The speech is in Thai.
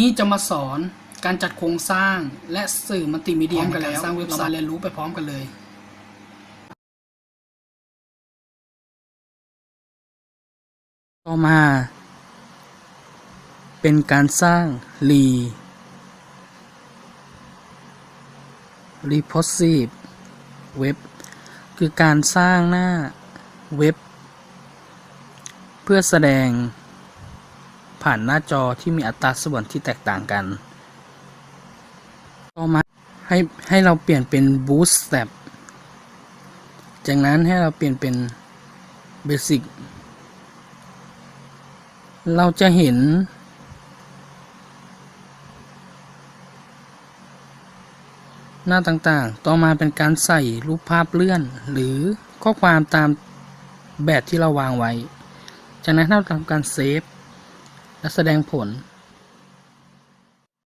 นี้จะมาสอนการจัดโครงสร้างและสื่อมัลติมีเดียกันแล้วสร้างเว็บไซต์เรียนรู้ไปพร้อมกันเลย ต่อมา เป็นการสร้าง re reposive เว็บคือการสร้างหน้าเว็บ เพื่อแสดง ผ่านหน้าจอที่มีอัตราส่วนที่แตกต่างกัน ต่อมาให้ให้เราเปลี่ยนเป็น bootstrap จากนั้นให้เราเปลี่ยนเป็น basic เราจะเห็น หน้าต่างๆ ต่อมาเป็นการใส่รูปภาพเลื่อน หรือข้อความตามแบบที่เราวางไว้ จากนั้นเราทำการเซฟ และแสดงผล